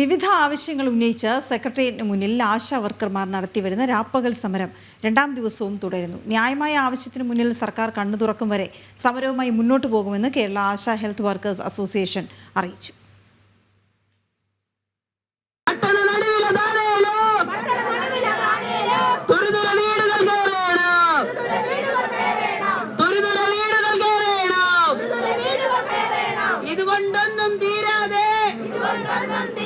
വിവിധ ആവശ്യങ്ങൾ ഉന്നയിച്ച് സെക്രട്ടേറിയറ്റിന് മുന്നിൽ ആശാ വർക്കർമാർ നടത്തിവരുന്ന രാപ്പകൽ സമരം രണ്ടാം ദിവസവും തുടരുന്നു. ന്യായമായ ആവശ്യത്തിന് മുന്നിൽ സർക്കാർ കണ്ണു തുറക്കും വരെ സമരവുമായി മുന്നോട്ടു പോകുമെന്ന് Kerala Asha health workers association അറിയിച്ചു. ഇതുകൊണ്ടൊന്നും തീരാതെ കണ്ടുപിടിച്ചു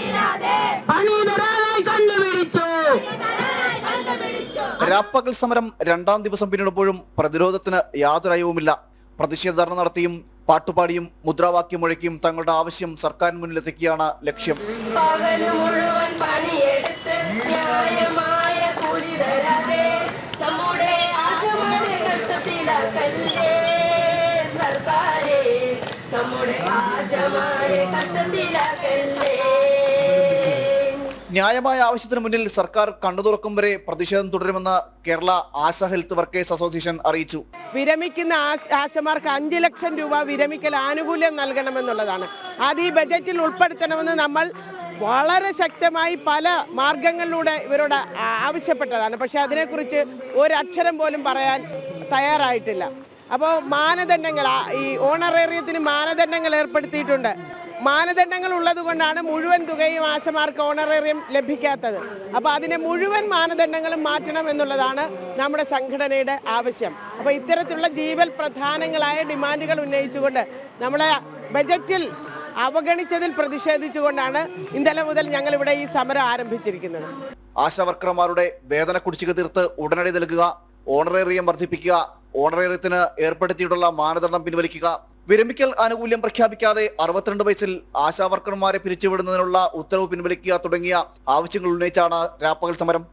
രാപ്പകൽ സമരം രണ്ടാം ദിവസം പിന്നിടുമ്പോഴും പ്രതിരോധത്തിന് യാതൊരു അയവുമില്ല. പ്രതിഷേധ ധർണ നടത്തിയും പാട്ടുപാടിയും മുദ്രാവാക്യം മുഴക്കിയും തങ്ങളുടെ ആവശ്യം സർക്കാരിന് മുന്നിലെത്തിക്കുകയാണ് ലക്ഷ്യം. നമ്മുടെ ആശമാരെ കട്ടത്തിലാക്കല്ലേ ന്യായമായ ആവശ്യത്തിന് മുന്നിൽ സർക്കാർ കണ്ണു തുറക്കും വരെ പ്രതിഷേധം തുടരുമെന്ന് Kerala Asha health workers association അറിയിച്ചു. വിരമിക്കുന്ന ആശ- ആശമാർക്ക് അഞ്ചു ലക്ഷം രൂപ വിരമിക്കൽ ആനുകൂല്യം നൽകണമെന്നുള്ളതാണ്. അത് ഈ ബജറ്റിൽ ഉൾപ്പെടുത്തണമെന്ന് നമ്മൾ വളരെ ശക്തമായി പല മാർഗങ്ങളിലൂടെ ഇവരോട് ആവശ്യപ്പെട്ടതാണ്. പക്ഷെ അതിനെക്കുറിച്ച് ഒരക്ഷരം പോലും പറയാൻ തയ്യാറായിട്ടില്ല. അപ്പോൾ മാനദണ്ഡങ്ങൾ ഈ ഓണറേറിയത്തിന് മാനദണ്ഡങ്ങൾ ഏർപ്പെടുത്തിയിട്ടുണ്ട്. മാനദണ്ഡങ്ങൾ ഉള്ളതുകൊണ്ടാണ് മുഴുവൻ തുകയും ആശമാർക്ക് ഓണറേറിയം ലഭിക്കാത്തത്. അപ്പോൾ അതിനെ മുഴുവൻ മാനദണ്ഡങ്ങളും മാറ്റണം എന്നുള്ളതാണ് നമ്മുടെ സംഘടനയുടെ ആവശ്യം. അപ്പോൾ ഇത്തരത്തിലുള്ള ജീവൽ പ്രധാനങ്ങളായ ഡിമാൻഡുകൾ ഉന്നയിച്ചുകൊണ്ട് നമ്മളെ ബജറ്റിൽ അവഗണിച്ചതിൽ പ്രതിഷേധിച്ചുകൊണ്ടാണ് ഇന്നലെ മുതൽ ഞങ്ങൾ ഇവിടെ ഈ സമരം ആരംഭിച്ചിരിക്കുന്നത്. ആശാവർക്കർമാരുടെ വേതന കുടിശ്ശിക തീർത്ത് ഉടനടി നൽകുക ഓണറേറിയം വർദ്ധിപ്പിക്കുക ഓണറേറിയത്തിന് ഏർപ്പെടുത്തിയിട്ടുള്ള മാനദണ്ഡം പിൻവലിക്കുക വിരമിക്കൽ ആനുകൂല്യം പ്രഖ്യാപിക്കാതെ അറുപത്തിരണ്ട് വയസ്സിൽ ആശാവർക്കർമാരെ പിരിച്ചുവിടുന്നതിനുള്ള ഉത്തരവ് പിൻവലിക്കുക തുടങ്ങിയ ആവശ്യങ്ങൾ ഉന്നയിച്ചാണ് രാപ്പകൽ സമരം.